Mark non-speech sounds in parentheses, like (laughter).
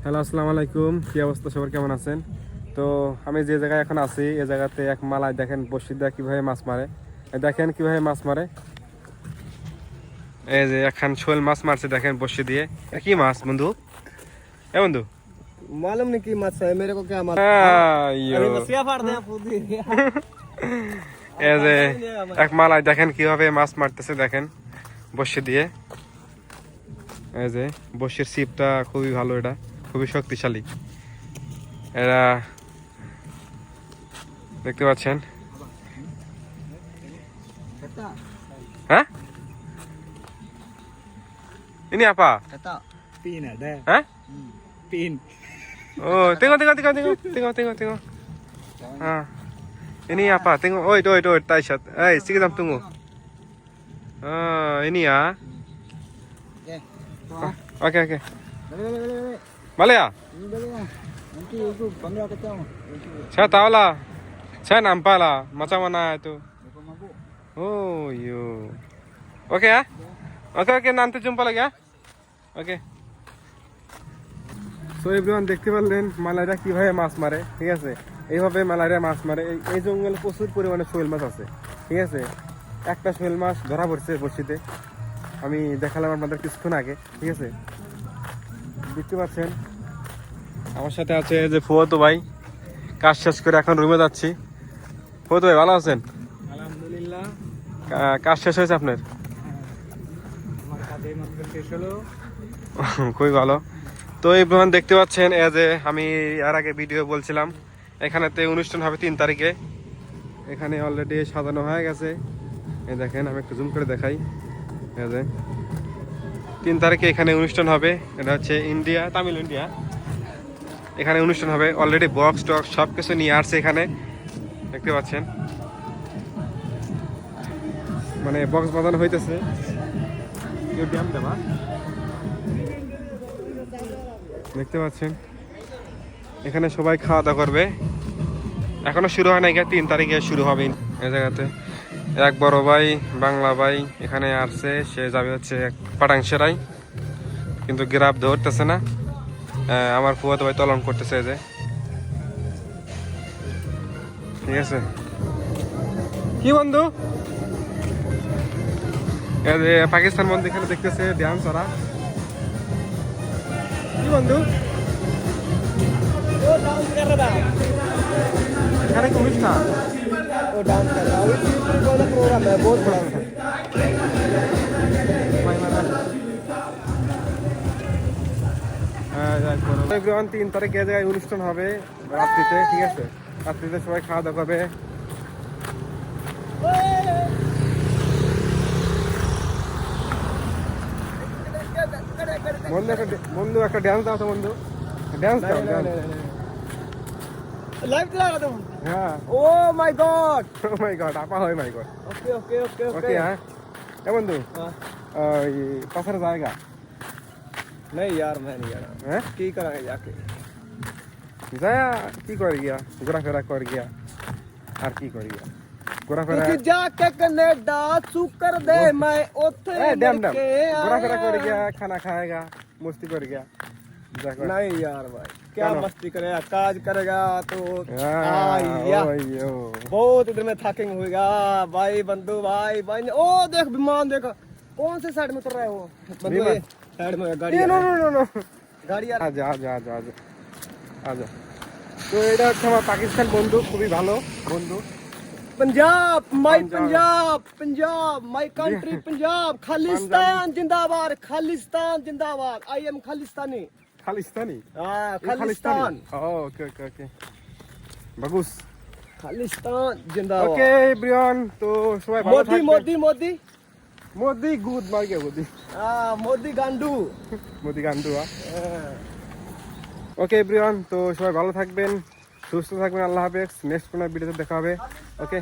Hello আসসালামু আলাইকুম কি অবস্থা সবার কেমন আছেন তো আমি যে জায়গায় এখন আছি এই জায়গাতে এক মালায় দেখেন বসিদা কিভাবে মাছ মারে এই দেখেন কিভাবে মাছ মারে এই যে এখন শোল মাছ মারছে দেখেন বসি দিয়ে এ কি মাছ বন্ধু এ বন্ধু मालूम नहीं की मत है मेरे को क्या मालूम আইয়ো। अरे बसिया फाड़ दे पूरी এই যে এক মালায় দেখেন কিভাবে মাছ মারতেছে দেখেন বসি দিয়ে এই যে বসির সিপটা খুবই ভালো এটা খুবই শক্তিশালী এরা দেখতে পাচ্ছেন হ্যাঁ ini apa? Pin ada. Hah? Pin. Oh, tengok tengok tengok tengok tengok tengok tengok. Ah. Ini apa? Tengok. Oi, oi, oi, tai shot. Eh, sikit tunggu. Ah, ini ya. Oke. Oke, oke. Lah macam mana itu. Oh, yo. Oke ya? Oke, oke, nanti jumpa lagi ya. Okay so everyone দেখতে পারলেন মালাইরা কীভাবে মাছ মারে ঠিক আছে? এইভাবে মালাইরা মাছ মারে। এই- জঙ্গলে প্রচুর পরিমাণে শোল মাছ আছে ঠিক আছে? একটা শোল মাছ ধরা পড়ছে বসিতে আমি দেখালাম আপনাদের কিছুক্ষণ আগে ঠিক আছে? দেখতে পাচ্ছেন? আমার সাথে আছে যে ফুয়াতো ভাই। কাজ শেষ করে এখন রুমে যাচ্ছি। ফুয়াতো ভাই ভালো আছেন? আলহামদুলিল্লাহ। কাজ শেষ হয়েছে আপনার? (laughs) খুবই ভালো। তো এই প্রমাণ দেখতে পাচ্ছেন এ যে আমি আর আগে ভিডিও বলছিলাম এখানেতে অনুষ্ঠান হবে তিন তারিখে। এখানে অলরেডি সাজানো হয়ে গেছে। এই দেখেন আমি একটু জুম করে দেখাই। এই যে। তিন তারিখে এখানে অনুষ্ঠান হবে। এটা হচ্ছে ইন্ডিয়া তামিল ইন্ডিয়া। এখানে অনুষ্ঠান হবে। অলরেডি বক্স টক্স সব কিছু নিয়ে আসছে এখানে। দেখতে পাচ্ছেন। মানে বক্স বাজানো হইতেছে। দেখতে পাচ্ছেন। এখানে সবাই খাওয়া দাওয়া করবে। এখনও শুরু হয় গা, তিন তারিখে শুরু হবে এই জায়গাতে। এক বড় ভাই, বাংলা ভাই এখানে আসছে, সে যাবে হচ্ছে পাটাংশেরাই। কিন্তু গ্রাফ ধরতেছে না। আমার ফুয়াতো ভাই তলন করতেছে যে। ঠিক আছে? কি বন্ধু? পাকিস্তান বন্ধু এখানে দেখতেছে, ধ্যান সরা। কি বন্ধু? এখানে কমিস না ও ডান্স वाला प्रोग्राम है बहुत बड़ा এভরিওয়ান তিন তারিখে এ জায়গায় অনুষ্ঠান হবে রাত্রিতে ঠিক আছে রাত্রিতে সবাই খাওয়া দাওয়া করবে বন্ধু একটা বন্ধু একটা ড্যান্স দাও তো বন্ধু ড্যান্স দাও dance। लाइव चला रहा तुम हाँ oh my god oh my god আপা হয় মাই গড ওকে ওকে ওকে ওকে হ্যাঁ এ বন্ধু হ্যাঁ पसर जाएगा नहीं यार मैं नहीं जाना हैं की करांगे जाके जाया की कर गया घुरा फेरा कर गया আর কি করি ঘোরা ফেরা তুই যা কে কানাডা সুকর দে মাই ওথে ড্যাম ড্যাম ঘোরা ফেরা করে গিয়া খানা খায়েগা মস্তি করে গিয়া नहीं यार भाई क्या क्या ना? मस्ती करेगा काज करेगा तो हाँ, आया। ओ, यो। बहुत इधर में थकिंग होगा भाई बंधु भाई भाई ओ देख विमान देख कौन से साइड में उतर रहा है वो बंधु विमान। ये साइड में गाड़ी ए, आ नो रहा नो नो नो है। गाड़ी आ रहा আজা আজা আজা আজা আজা তো এটা হচ্ছে আমার পাকিস্তান বন্ধু খুবই ভালো বন্ধু है। Punjab my Punjab. Punjab Punjab my country Punjab Khalistan जिंदाबाद खालिस्तान जिंदाबाद आई एम खालिस्तानी Oh, ভালো মোদি গান্ডু মোদি গান্ডু ওকে ব্রিয়ন তো সবাই ভালো থাকবেন সুস্থ থাকবেন আল্লাহ হাফেজ। নেক্সট কোনো ভিডিওতে দেখা হবে। ওকে